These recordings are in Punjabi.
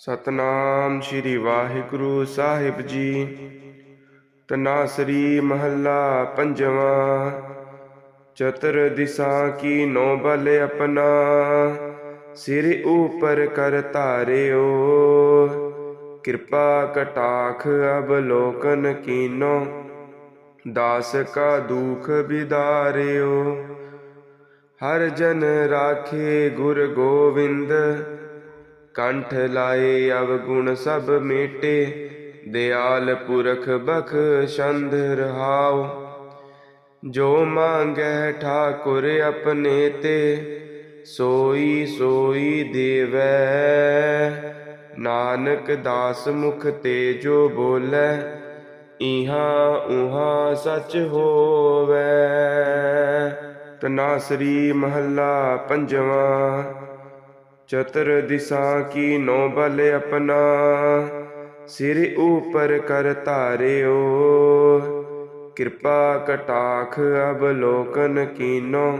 ਸਤਨਾਮ ਸ੍ਰੀ ਵਾਹਿਗੁਰੂ ਸਾਹਿਬ ਜੀ। ਤਨਾਸਰੀ ਮਹੱਲਾ ਪੰਜਵਾਂ। ਚਤੁਰ ਦਿਸ਼ਾ ਕੀ ਨੋ ਬਲ ਆਪਣਾ। ਸਿਰ ਉਪਰ ਕਰ ਧਾਰਿਓ। ਕਿਰਪਾ ਕਟਾਖ ਅਬਲੋਕਨ ਕੀਨੋ। ਦਾਸ ਕਾ ਦੁਖ ਵਿਦਾਰਿਓ। ਹਰ ਜਨ ਰਾਖੇ ਗੁਰ ਗੋਵਿੰਦ। ਕੰਠ ਲਾਏ ਅਵਗੁਣ ਸਭ ਮੇਟੇ, ਦਿਆਲ ਪੁਰਖ ਬਖ ਛੰਦ ਰਹਾਉ। ਜੋ ਮੰਗੈ ਠਾਕੁਰ ਆਪਣੇ ਤੇ, ਸੋਈ ਸੋਈ ਦੇਵੈ। ਨਾਨਕ ਦਾਸ ਮੁਖ ਤੇ ਜੋ ਬੋਲੇ, ਇਹਾਂ ਉਹਾਂ ਸਚ ਹੋਵੇ। ਤਨਾਸਰੀ ਮਹੱਲਾ ਪੰਜਵਾਂ। ਚਤੁਰ ਦਿਸ਼ਾ ਕੀ ਨੋ ਬਲ ਆਪਣਾ। ਸਿਰ ਉਪਰ ਕਰ ਧਾਰਿਓ। ਕਿਰਪਾ ਕਟਾਖ ਅਬਲੋਕਨ ਕੀਨੋ।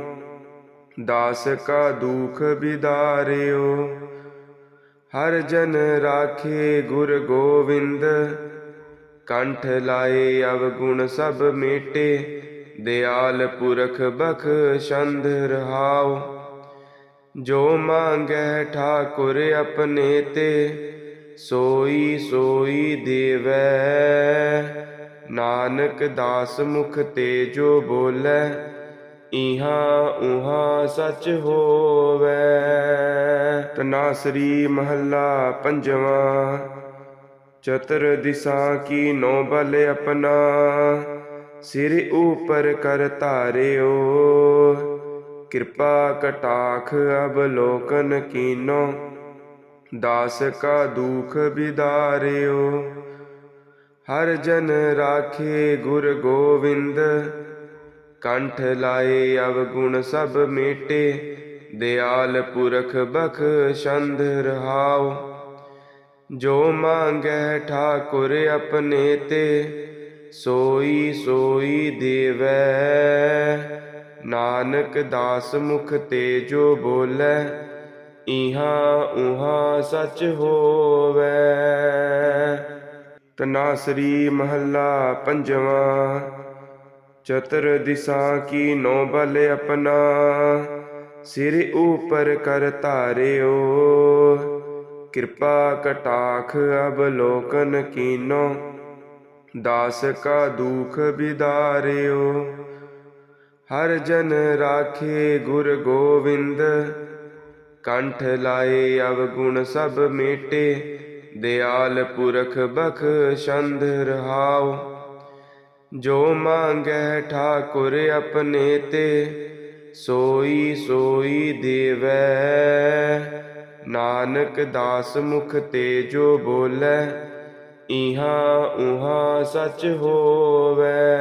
ਦਾਸ ਕਾ ਦੁਖ ਵਿਦਾਰਿਓ ਹਰ ਜਨ ਰਾਖੇ ਗੁਰ ਗੋਵਿੰਦ। ਕੰਠ ਲਾਏ ਅਵਗੁਣ ਸਭ ਮੇਟੇ। ਦਿਆਲ ਪੁਰਖ ਬਖ ਬਖਸ਼ੰਦ ਰਹਾਉ ਜੋ ਮੰਗੈ ਠਾਕੁਰ ਆਪਣੇ ਤੇ, ਸੋਈ ਸੋਈ ਦੇਵੈ। ਨਾਨਕ ਦਾਸ ਮੁਖ ਤੇ ਜੋ ਬੋਲੇ, ਇਹਾ ਉਹਾਂ ਸਚ ਹੋਵੇ। ਤਨਾਸਰੀ ਮਹੱਲਾ ਪੰਜਵਾਂ, ਚਤੁਰ ਦਿਸ਼ਾ ਕੀ ਨੋ ਬਲ ਆਪਣਾ, ਸਿਰ ਉਪਰ ਕਰ ਧਾਰਿਓ। ਕਿਰਪਾ ਕਟਾਖ ਅਵਲੋਕਨ ਕੀਨੋ, ਦਾਸ ਕਾ ਦੁਖ ਬਿਦਾਰਿਓ। ਹਰ ਜਨ ਰਾਖੇ ਗੁਰ ਗੋਵਿੰਦ, ਕੰਠ ਲਾਏ ਅਵਗੁਣ ਸਭ ਮੇਟੇ, ਦਿਆਲ ਪੁਰਖ ਬਖ ਬਖਸ਼ੰਦ ਰਹਾਉ ਜੋ ਮੰਗੈ ਠਾਕੁਰ ਆਪਣੇ ਤੇ, ਸੋਈ ਸੋਈ ਦੇਵੈ। ਨਾਨਕ ਦਾਸ ਮੁਖ ਤੇ ਜੋ ਬੋਲੇ, ਇਹਾਂ ਉਹਾਂ ਸਚ ਹੋਵੇ। ਤਨਾਸਰੀ ਮਹੱਲਾ ਪੰਜਵਾਂ, ਚਤੁਰ ਦਿਸ਼ਾ ਕੀ ਨੋ ਬਲ ਆਪਣਾ, ਸਿਰ ਉਪਰ ਕਰ ਧਾਰਿਓ। ਕਿਰਪਾ ਕਟਾਖ ਅਬਲੋਕਨ ਕੀਨੋ, ਦਾਸ ਕਾ ਦੁਖ ਬਿਦਾਰਿਓ। ਹਰ ਜਨ ਰਾਖੇ ਗੁਰ ਗੋਵਿੰਦ। ਕੰਠ ਲਾਏ ਅਵਗੁਣ ਸਭ ਮੇਟੇ, ਦਿਆਲ ਪੁਰਖ ਬਖਸ਼ੰਦ ਰਹਾਉ। ਜੋ ਮੰਗੈ ਠਾਕੁਰ ਆਪਣੇ ਤੇ, ਸੋਈ ਸੋਈ ਦੇਵੈ। ਨਾਨਕ ਦਾਸ ਮੁਖ ਤੇ ਜੋ ਬੋਲੇ, ਇਹਾ ਉਹਾ ਸਚ ਹੋਵੇ।